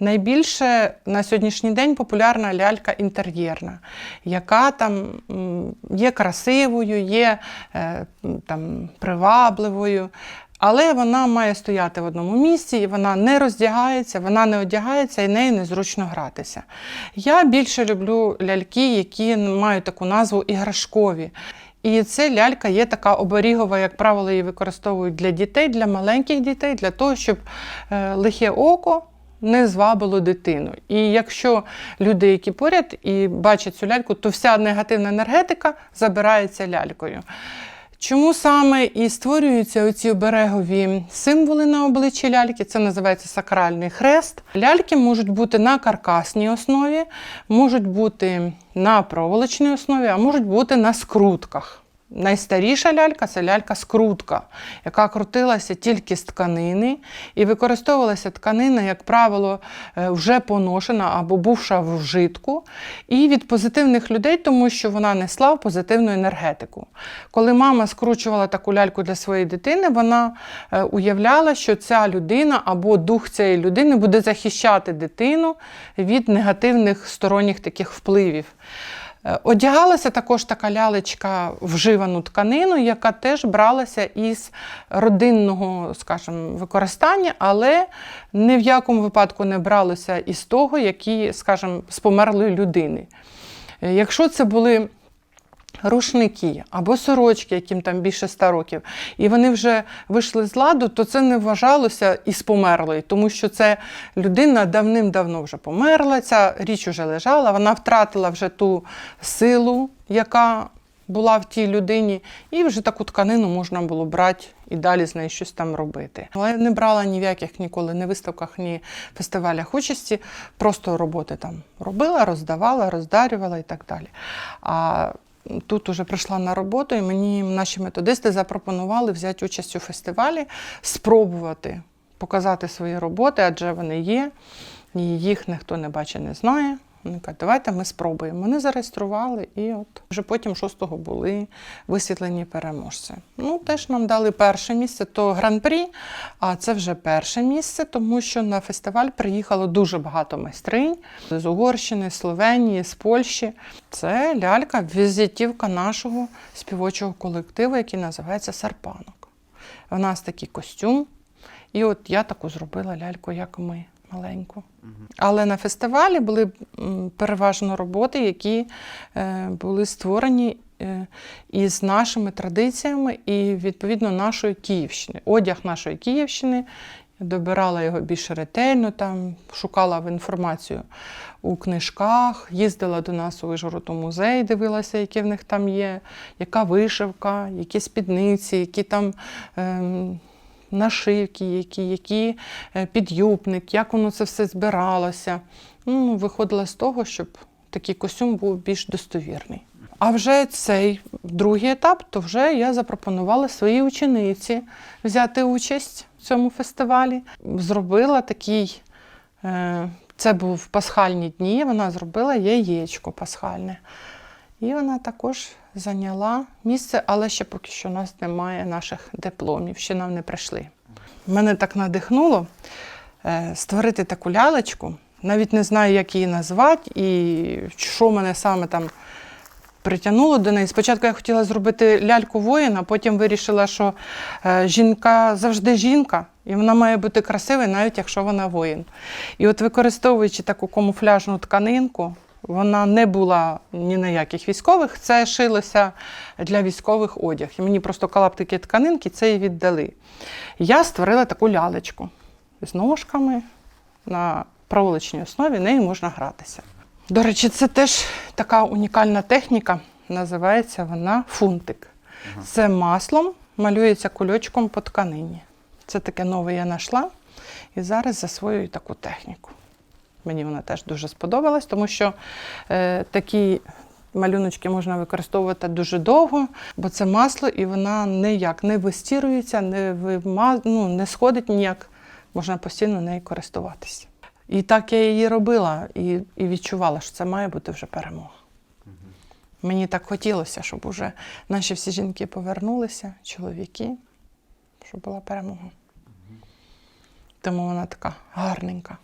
Найбільше на сьогоднішній день популярна лялька інтер'єрна, яка там є красивою, є е, там, привабливою, але вона має стояти в одному місці, і вона не роздягається, вона не одягається і нею незручно гратися. Я більше люблю ляльки, які мають таку назву іграшкові. І це лялька є така оберігова, як правило, її використовують для дітей, для маленьких дітей, для того, щоб е, лихе око не звабило дитину. І якщо люди, які поряд і бачать цю ляльку, то вся негативна енергетика забирається лялькою. Чому саме і створюються оці оберегові символи на обличчі ляльки? Це називається сакральний хрест. Ляльки можуть бути на каркасній основі, можуть бути на проволочній основі, а можуть бути на скрутках. Найстаріша лялька це лялька-скрутка, яка крутилася тільки з тканини, і використовувалася тканина, як правило, е, вже поношена або бувша в вжитку, і від позитивних людей, тому що вона несла позитивну енергетику. Коли мама скручувала таку ляльку для своєї дитини, вона е, уявляла, що ця людина або дух цієї людини буде захищати дитину від негативних сторонніх таких впливів. Е, Одягалася також така лялечка вживану тканину, яка теж бралася із родинного, скажімо, використання, але ні в якому випадку не бралося із того, які, скажімо, з померлої людини. Е, Якщо це були рушники або сорочки, яким там більше 100 років, і вони вже вийшли з ладу, то це не вважалося із померлої, тому що це людина давним-давно вже померла, ця річ вже лежала, вона втратила вже ту силу, яка була в тій людині, і вже таку тканину можна було брати і далі з нею щось там робити. Але не брала ні в яких ніколи ні виставках, ні фестивалях участі, просто роботи там робила, роздавала, роздарювала і так далі. А Тут уже прийшла на роботу, і мені наші методисти запропонували взяти участь у фестивалі, спробувати показати свої роботи, адже вони є, і їх ніхто не бачить, не знає. Вони кажуть, давайте ми спробуємо. Вони зареєстрували, і от вже потім 6-го були висвітлені переможці. Ну, теж нам дали перше місце, то гран-прі, а це вже перше місце, тому що на фестиваль приїхало дуже багато майстринь з Угорщини, Словенії, з Польщі. Це лялька, візитівка нашого співочого колективу, який називається Сарпанок. У нас такий костюм, і от я таку зробила ляльку, як ми маленьку. Але на фестивалі були переважно роботи, які е, були створені е, із нашими традиціями і відповідно нашої Київщини. Одяг нашої Київщини. Добирала його більш ретельно, там, шукала інформацію у книжках, їздила до нас у Вижгород музей, дивилася, які в них там є, яка вишивка, які спідниці, які там. Ем, нашивки, які, які е, підюбник, як воно це все збиралося. Ну, виходила з того, щоб такий костюм був більш достовірний. А вже цей другий етап, то вже я запропонувала своїй учениці взяти участь в цьому фестивалі. Зробила такий, е, це був пасхальні дні, вона зробила яєчко пасхальне. І вона також зайняла місце, але ще поки що у нас немає наших дипломів, ще нам не прийшли. Мене так надихнуло е, створити таку лялечку. Навіть не знаю, як її назвати, і що мене саме там притягнуло до неї. Спочатку я хотіла зробити ляльку воїна, потім вирішила, що е, жінка завжди жінка, і вона має бути красивою, навіть якщо вона воїн. І от використовуючи таку камуфляжну тканинку, вона не була ні на яких військових, це шилося для військових одяг. І мені просто клаптики тканинки це і віддали. Я створила таку лялечку з ножками на проволочній основі, нею можна гратися. До речі, це теж така унікальна техніка, називається вона фунтик. Це маслом малюється кульочком по тканині. Це таке нове я знайшла і зараз засвоюю таку техніку. Мені вона теж дуже сподобалась, тому що е, такі малюночки можна використовувати дуже довго, бо це масло, і вона ніяк не вистірується, не, вима... ну, не сходить ніяк. Можна постійно нею користуватися. І так я її робила і, і відчувала, що це має бути вже перемога. Мені так хотілося, щоб уже наші всі жінки повернулися, чоловіки, щоб була перемога. Тому вона така гарненька.